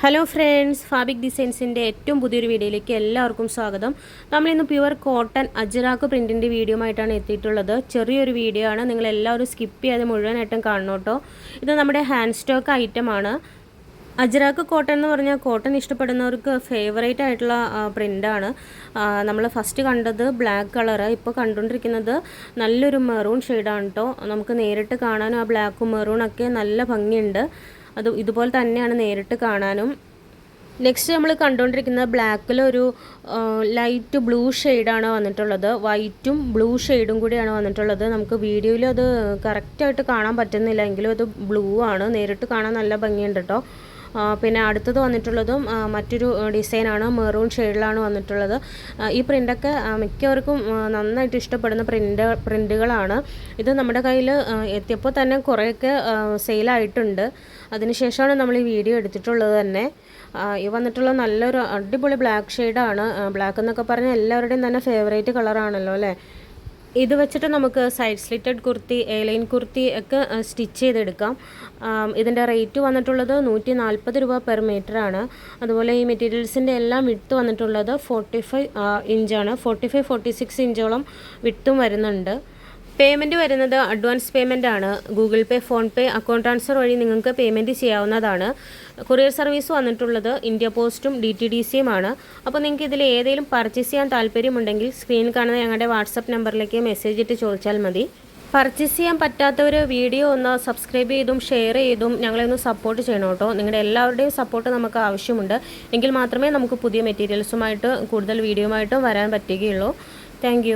Hello friends ഫാബിക് ഡിസൈൻസിന്റെ ഏറ്റവും പുതിയൊരു വീഡിയോയിലേക്ക് എല്ലാവർക്കും സ്വാഗതം. നമ്മളിന്ന് പ്യുവർ കോട്ടൺ അജറാക്ക് പ്രിന്റിന്റെ വീഡിയോ ആയിട്ടാണ് എത്തിയിട്ടുള്ളത്. ചെറിയൊരു വീഡിയോ ആണ്. നിങ്ങൾ എല്ലാവരും സ്കിപ്പ് ചെയ്യാതെ മുഴുവനായിട്ടും കാണണം കേട്ടോ. ഇത് നമ്മുടെ ഹാൻഡ് സ്റ്റോക്ക് ഐറ്റമാണ് അജറാക്ക് കോട്ടൺ എന്ന് പറഞ്ഞാൽ കോട്ടൺ ഇഷ്ടപ്പെടുന്നവർക്ക് ഫേവറേറ്റ് ആയിട്ടുള്ള പ്രിന്റാണ് നമ്മൾ ഫസ്റ്റ് കണ്ടത് ബ്ലാക്ക് കളറ് ഇപ്പോൾ കണ്ടുകൊണ്ടിരിക്കുന്നത് നല്ലൊരു മെറൂൺ ഷെയ്ഡാണ് കേട്ടോ. നമുക്ക് നേരിട്ട് കാണാനും ആ ബ്ലാക്കും മെറൂണൊക്കെ നല്ല ഭംഗിയുണ്ട്. അത് ഇതുപോലെ തന്നെയാണ് നേരിട്ട് കാണാനും. നെക്സ്റ്റ് നമ്മൾ കണ്ടുകൊണ്ടിരിക്കുന്ന ബ്ലാക്കിൽ ഒരു ലൈറ്റ് ബ്ലൂ ഷെയ്ഡാണ് വന്നിട്ടുള്ളത്. വൈറ്റും ബ്ലൂ ഷെയ്ഡും കൂടിയാണ് വന്നിട്ടുള്ളത്. നമുക്ക് വീഡിയോയിൽ അത് കറക്റ്റായിട്ട് കാണാൻ പറ്റുന്നില്ല. എങ്കിലും അത് ബ്ലൂ ആണ്. നേരിട്ട് കാണാൻ നല്ല ഭംഗിയുണ്ട് കേട്ടോ പിന്നെ അടുത്തത് വന്നിട്ടുള്ളതും മറ്റൊരു ഡിസൈനാണ് മെറൂൺ ഷെയ്ഡിലാണ് വന്നിട്ടുള്ളത്. ഈ പ്രിന്റൊക്കെ മിക്കവർക്കും നന്നായിട്ട് ഇഷ്ടപ്പെടുന്ന പ്രിന്റ് പ്രിന്റുകളാണ് ഇത് നമ്മുടെ കയ്യിൽ എത്തിയപ്പോൾ തന്നെ കുറേയൊക്കെ സെയിലായിട്ടുണ്ട്. അതിനുശേഷമാണ് നമ്മൾ ഈ വീഡിയോ എടുത്തിട്ടുള്ളത് തന്നെ. ഈ വന്നിട്ടുള്ള നല്ലൊരു അടിപൊളി ബ്ലാക്ക് ഷെയ്ഡാണ്. ബ്ലാക്ക് എന്നൊക്കെ പറഞ്ഞാൽ എല്ലാവരുടെയും തന്നെ ഫേവറേറ്റ് കളറാണല്ലോ അല്ലേ? ഇത് വെച്ചിട്ട് നമുക്ക് side slitted kurti a line kurti ഒക്കെ സ്റ്റിച്ച് ചെയ്തെടുക്കാം. ഇതിന്റെ റേറ്റ് വന്നിട്ടുള്ളത് നൂറ്റി നാൽപ്പത് രൂപ പെർ ആണ്. അതുപോലെ ഈ മെറ്റീരിയൽസിന്റെ എല്ലാം വിട്ട് വന്നിട്ടുള്ളത് ഫോർട്ടി ഫൈവ് ഇഞ്ചാണ് ഫോർട്ടി ഫൈവ് ഫോർട്ടി സിക്സ് ഇഞ്ചോളം വിട്ടും വരുന്നുണ്ട്. പേയ്മെന്റ് വരുന്നത് അഡ്വാൻസ് പേയ്മെന്റ് ആണ്. Google pay PhonePe account transfer വഴി നിങ്ങൾക്ക് പേയ്മെന്റ് ചെയ്യാവുന്നതാണ്. കൊറിയർ സർവീസ് വന്നിട്ടുള്ളത് ഇന്ത്യ പോസ്റ്റും ഡി ടി ഡി സിയുമാണ് അപ്പോൾ നിങ്ങൾക്ക് ഇതിൽ ഏതെങ്കിലും പർച്ചേസ് ചെയ്യാൻ താല്പര്യമുണ്ടെങ്കിൽ സ്ക്രീനിൽ കാണുന്ന ഞങ്ങളുടെ വാട്സപ്പ് നമ്പറിലേക്ക് മെസ്സേജ് ഇട്ട് ചോദിച്ചാൽ മതി. പർച്ചേസ് ചെയ്യാൻ പറ്റാത്തവർ വീഡിയോ ഒന്ന് സബ്സ്ക്രൈബ് ചെയ്തും ഷെയർ ചെയ്തും ഞങ്ങളെ ഒന്ന് സപ്പോർട്ട് ചെയ്യണം കേട്ടോ. നിങ്ങളുടെ എല്ലാവരുടെയും സപ്പോർട്ട് നമുക്ക് ആവശ്യമുണ്ട്. എങ്കിൽ മാത്രമേ നമുക്ക് പുതിയ മെറ്റീരിയൽസുമായിട്ട് കൂടുതൽ വീഡിയോയുമായിട്ടും വരാൻ പറ്റുകയുള്ളൂ. താങ്ക്